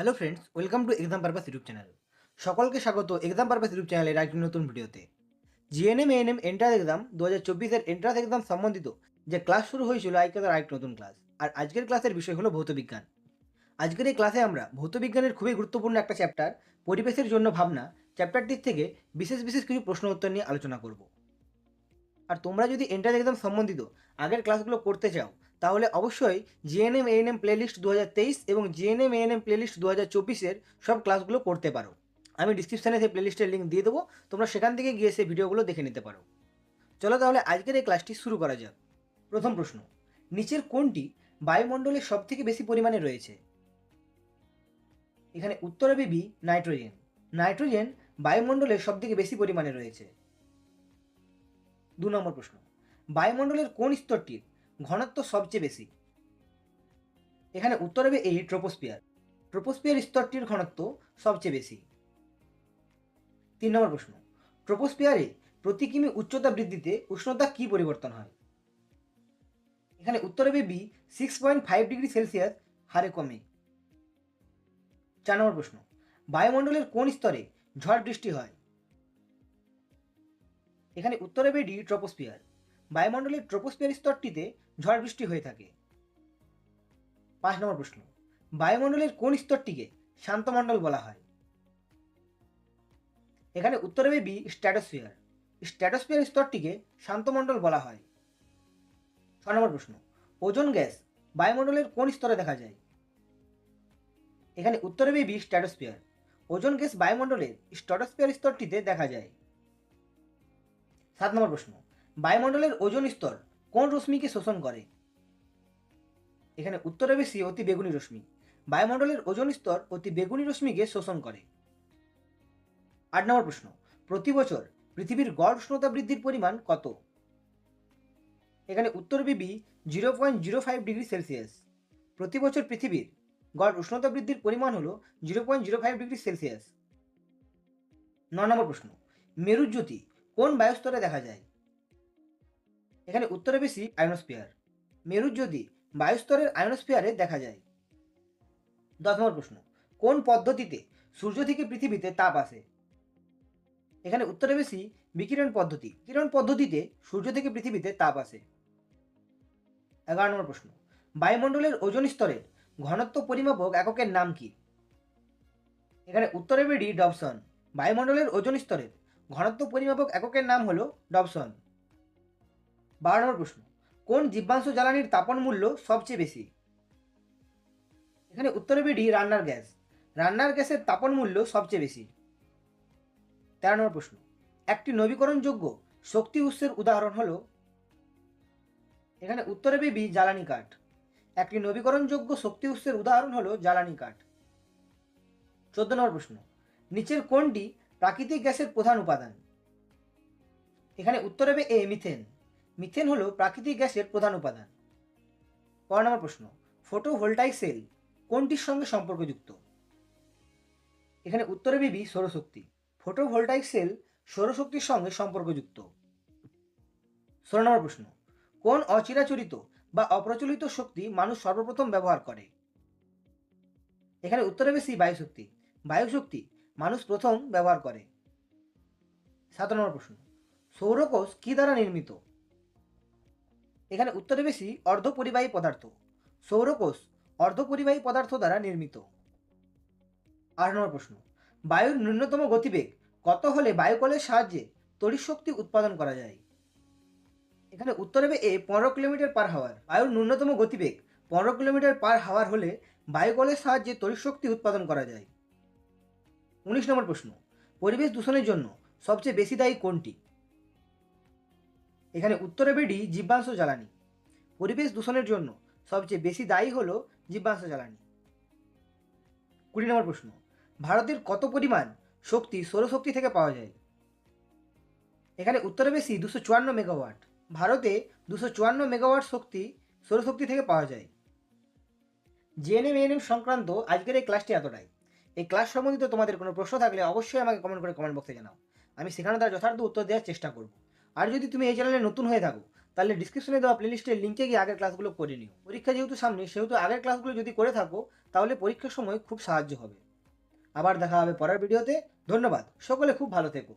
Hello friends welcome to exam purpose YouTube channel সকলকে স্বাগত exam purpose YouTube চ্যানেলের একটি নতুন ভিডিওতে জিএনএম এএনএম এন্ট্রান্স এক্সাম দু হাজার চব্বিশের এন্ট্রান্স এক্সাম সম্বন্ধিত যে ক্লাস শুরু হয়েছিল আজকের আরেকটি নতুন ক্লাস আর আজকের ক্লাসের বিষয় হলো ভৌতবিজ্ঞান আজকের এই ক্লাসে আমরা ভৌতবিজ্ঞানের খুবই গুরুত্বপূর্ণ একটা চ্যাপ্টার পরিবেশের জন্য ভাবনা চ্যাপ্টারটির থেকে বিশেষ বিশেষ কিছু প্রশ্ন উত্তর নিয়ে আলোচনা করব। আর তোমরা যদি এন্ট্রান্স এক্সাম সম্বন্ধিত আগের ক্লাসগুলো করতে চাও তাহলে অবশ্যই জিএনএম এএনএম প্লেলিস্ট দু হাজার তেইশ এবং জিএনএম এএনএম প্লেলিস্ট দু হাজার চব্বিশের সব ক্লাসগুলো করতে পারো। আমি ডিসক্রিপশানে সেই প্লেলিস্টের লিঙ্ক দিয়ে দেবো, তোমরা সেখান থেকে গিয়ে সেই ভিডিওগুলো দেখে নিতে পারো। চলো তাহলে আজকের এই ক্লাসটি শুরু করা যাক। প্রথম প্রশ্ন, নিচের কোনটি বায়ুমণ্ডলে সব থেকে বেশি পরিমাণে রয়েছে? এখানে উত্তর হবে বি নাইট্রোজেন। নাইট্রোজেন বায়ুমণ্ডলে সব থেকে বেশি পরিমাণে রয়েছে। দু নম্বর প্রশ্ন, বায়ুমণ্ডলের কোন স্তরটির ঘনত্ব সবচেয়ে বেশি। এখানে উত্তর হবে এই ট্রোপোস্পিয়ার ট্রোপোস্পিয়ার স্তরটির ঘনত্ব সবচেয়ে বেশি। তিন নম্বর প্রশ্ন ট্রোপোস্পিয়ারে প্রতি কিমি উচ্চতা বৃদ্ধিতে উষ্ণতা কি পরিবর্তন হয়? এখানে উত্তর হবে B, six point five degree Celsius হারে কমে। চার নম্বর প্রশ্ন, বায়ুমণ্ডলের কোন স্তরে ঝড় বৃষ্টি হয়? এখানে উত্তর হবে ডি ট্রোপোস্পিয়ার বায়ুমণ্ডলের ট্রোপোস্পিয়ার স্তরটিতে ঝড় বৃষ্টি হয়ে থাকে। পাঁচ নম্বর প্রশ্ন, বায়ুমণ্ডলের কোন স্তরটিকে শান্তমণ্ডল বলা হয়? এখানে উত্তর হবে বি স্ট্যাটোস্ফিয়ার স্ট্যাটোস্ফিয়ার স্তরটিকে শান্তমণ্ডল বলা হয়। ছ নম্বর প্রশ্ন, ওজন গ্যাস বায়ুমণ্ডলের কোন স্তরে দেখা যায়? এখানে উত্তর হবে বি স্ট্যাটোস্ফিয়ার ওজন গ্যাস বায়ুমণ্ডলের স্ট্যাটোস্ফিয়ার স্তরটিতে দেখা যায়। সাত নম্বর প্রশ্ন বায়ুমণ্ডলের ওজন স্তর কোন রশ্মিকে শোষণ করে? এখানে উত্তরে সি অতি বেগুনি রশ্মি। বায়ুমণ্ডলের ওজন স্তর অতি বেগুনি রশ্মিকে শোষণ করে। আট নম্বর প্রশ্ন, প্রতি বছর পৃথিবীর গড় উষ্ণতা বৃদ্ধির পরিমাণ কত? এখানে উত্তর হবে B zero point zero five degree Celsius প্রতি বছর পৃথিবীর গড় উষ্ণতা বৃদ্ধির পরিমাণ হলো zero point zero five degree Celsius ন নম্বর প্রশ্ন, মেরুজ্যোতি কোন বায়ুস্তরে দেখা যায়? এখানে উত্তরে বেশি আয়নোস্ফিয়ার যদি বায়ুস্তরের আয়নোস্ফিয়ারে দেখা যায়। দশ নম্বর প্রশ্ন, কোন পদ্ধতিতে সূর্য থেকে পৃথিবীতে তাপ আসে? এখানে উত্তরে বেশি বিকিরণ পদ্ধতি। কিরণ পদ্ধতিতে সূর্য থেকে পৃথিবীতে তাপ আসে। এগারো নম্বর প্রশ্ন, বায়ুমণ্ডলের ওজন স্তরের ঘনত্ব পরিমাপক এককের নাম কি? এখানে উত্তরে বেডি ডবসন। বায়ুমণ্ডলের ওজন স্তরের ঘনত্ব পরিমাপক এককের নাম হলো ডবসন। বারো নম্বর প্রশ্ন। কোন জীবাংশ জ্বালানির তাপন মূল্য সবচেয়ে বেশি? এখানে উত্তরে বেডি রান্নার গ্যাস। রান্নার গ্যাসের তাপন মূল্য সবচেয়ে বেশি। তেরো নম্বর প্রশ্ন। একটি নবীকরণযোগ্য শক্তি উৎসের উদাহরণ হলো, এখানে উত্তরে বেবি জ্বালানি কাঠ। একটি নবীকরণযোগ্য শক্তি উৎসের উদাহরণ হলো জ্বালানি কাঠ। চোদ্দ নম্বর প্রশ্ন। নিচের কোনটি প্রাকৃতিক গ্যাসের প্রধান উপাদান? এখানে উত্তর হবে এ, মিথেন। মিথেন হলো প্রাকৃতিক গ্যাসের প্রধান উপাদান। পনেরো নম্বর প্রশ্ন, ফটোভোল্টাইক সেল কোনটির সঙ্গে সম্পর্কযুক্ত? এখানে উত্তরে বিবি সৌরশক্তি। ফটোভোল্টাইক সেল সৌরশক্তির সঙ্গে সম্পর্কযুক্ত। ষোলো নম্বর প্রশ্ন, কোন অচিরাচরিত বা অপ্রচলিত শক্তি মানুষ সর্বপ্রথম ব্যবহার করে? এখানে উত্তরে বেশি বায়ুশক্তি। বায়ুশক্তি মানুষ প্রথম ব্যবহার করে। সাত নম্বর প্রশ্ন, সৌরকোষ কি দ্বারা নির্মিত? এখানে উত্তরে বেশি অর্ধপরিবাহী পদার্থ। সৌরকোষ অর্ধপরিবাহী পদার্থ দ্বারা নির্মিত। আট নম্বর প্রশ্ন, বায়ুর ন্যূনতম গতিবেগ কত হলে বায়ুকলের সাহায্যে তড়িৎ শক্তি উৎপাদন করা যায়? এখানে উত্তরে এ, পনেরো কিলোমিটার পার হাওয়ার। বায়ুর ন্যূনতম গতিবেগ পনেরো কিলোমিটার পার হাওয়ার হলে বায়ুকলের সাহায্যে তড়িৎ শক্তি উৎপাদন করা যায়। উনিশ নম্বর প্রশ্ন, পরিবেশ দূষণের জন্য সবচেয়ে বেশি দায়ী কোনটি? এখানে উত্তরে বেডি জীবাংশ জ্বালানি। পরিবেশ দূষণের জন্য সবচেয়ে বেশি দায়ী হল জীবাশ্ম জ্বালানি। কুড়ি নম্বর প্রশ্ন, ভারতের কত পরিমাণ শক্তি সৌরশক্তি থেকে পাওয়া যায়? এখানে উত্তরে বেশি দুশো চুয়ান্ন মেগাওয়াট। ভারতে দুশো চুয়ান্ন মেগাওয়াট শক্তি সৌরশক্তি থেকে পাওয়া যায়। জিএনএম এএনএম সংক্রান্ত আজকের এই ক্লাসটি এতটাই। এই ক্লাস সম্বন্ধিত তোমাদের কোনো প্রশ্ন থাকলে অবশ্যই আমাকে কমেন্ট করে কমেন্ট বক্সে জানাও। আমি সেখানে তার যথার্থ উত্তর দেওয়ার চেষ্টা করব। আর যদি তুমি এই চ্যানেলে নতুন হয়ে থাকো, তাহলে ডিসক্রিপশনে দেওয়া প্লেলিস্টের লিঙ্কে গিয়ে আগের ক্লাসগুলো করে নিও। পরীক্ষা যেহেতু সামনে, সেহেতু আগের ক্লাসগুলো যদি করে থাকো, তাহলে পরীক্ষার সময় খুব সাহায্য হবে। আবার দেখা হবে পরের ভিডিওতে ধন্যবাদ। সকলে খুব ভালো থেকো।